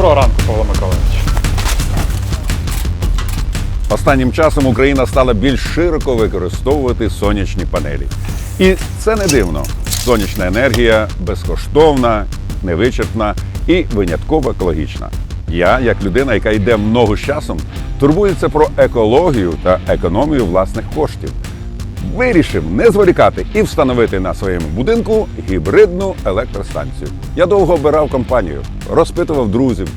Доброго ранку, Павло Миколаївич. Останнім часом Україна стала більш широко використовувати сонячні панелі. І це не дивно. Сонячна енергія безкоштовна, невичерпна і винятково екологічна. Я, як людина, яка йде в ногу з часом, турбується про екологію та економію власних коштів. Вирішив не зволікати і встановити на своєму будинку гібридну електростанцію. Я довго обирав компанію, розпитував друзів,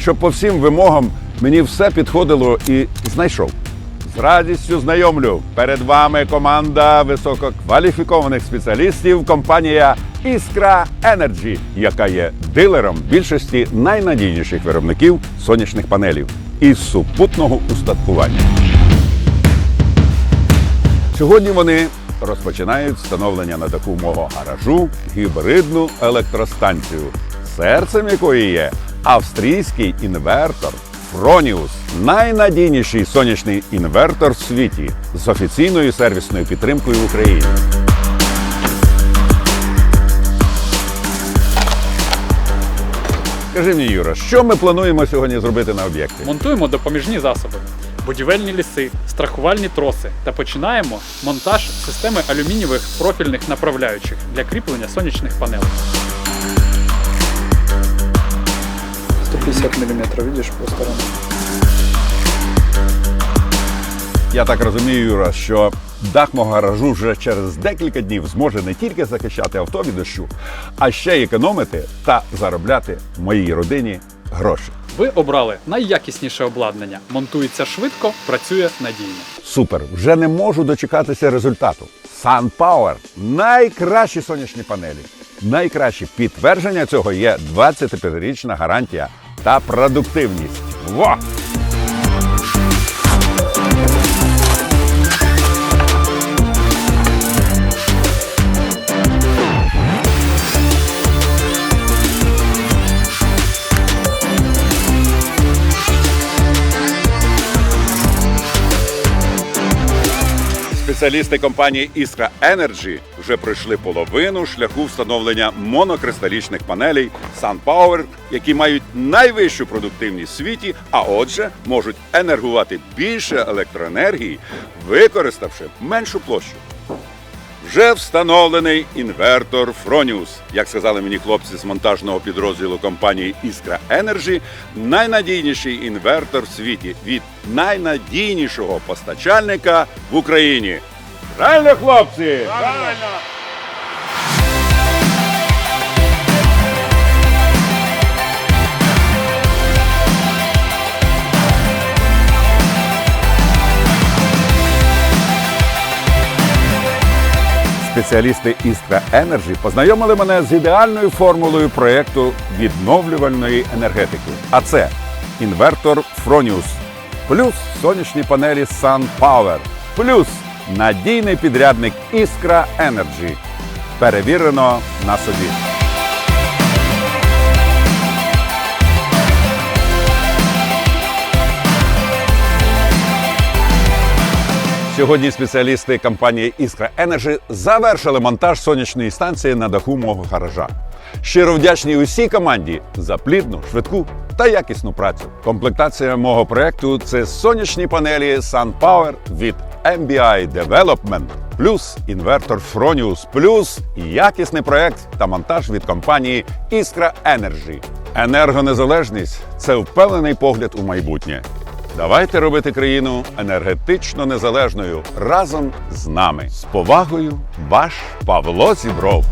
щоб по всім вимогам мені все підходило і знайшов. З радістю знайомлю перед вами команда висококваліфікованих спеціалістів компанія Іскра Energy, яка є дилером більшості найнадійніших виробників сонячних панелів і супутного устаткування. Сьогодні вони розпочинають встановлення на таку мого гаражу гібридну електростанцію, серцем якої є австрійський інвертор Фроніус, – найнадійніший сонячний інвертор в світі з офіційною сервісною підтримкою в Україні. Скажи мені, Юра, що ми плануємо сьогодні зробити на об'єкті? Монтуємо допоміжні засоби, будівельні ліси, страхувальні троси та починаємо монтаж системи алюмінієвих профільних направляючих для кріплення сонячних панелей. 150 мм, видиш, по сторонам. Я так розумію, Юра, що дах мого гаражу вже через декілька днів зможе не тільки захищати авто від дощу, а ще й економити та заробляти моїй родині гроші. Ви обрали найякісніше обладнання. Монтується швидко, працює надійно. Супер! Вже не можу дочекатися результату. SunPower – найкращі сонячні панелі. Найкраще підтвердження цього є 25-річна гарантія та продуктивність. Во! Спеціалісти компанії Іскра Energy вже пройшли половину шляху встановлення монокристалічних панелей SunPower, які мають найвищу продуктивність в світі, а отже, можуть енергувати більше електроенергії, використавши меншу площу. Вже встановлений інвертор Фроніус, Як сказали мені хлопці з монтажного підрозділу компанії Іскра Енерджі, найнадійніший інвертор в світі від найнадійнішого постачальника в Україні. Правильно, хлопці? Правильно! Спеціалісти Істра Енерджі познайомили мене з ідеальною формулою проєкту відновлювальної енергетики. А це інвертор Фроніус, плюс сонячні панелі SunPower, плюс надійний підрядник Іскра Енерджі. Перевірено на собі. Сьогодні спеціалісти компанії Iskra Energy завершили монтаж сонячної станції на даху мого гаража. Щиро вдячний усій команді за плідну, швидку та якісну працю. Комплектація мого проекту це сонячні панелі SunPower від MBI Development, плюс інвертор Fronius, плюс якісний проект та монтаж від компанії Iskra Energy. Енергонезалежність це впевнений погляд у майбутнє. Давайте робити країну енергетично незалежною разом з нами. З повагою, ваш Павло Зібров.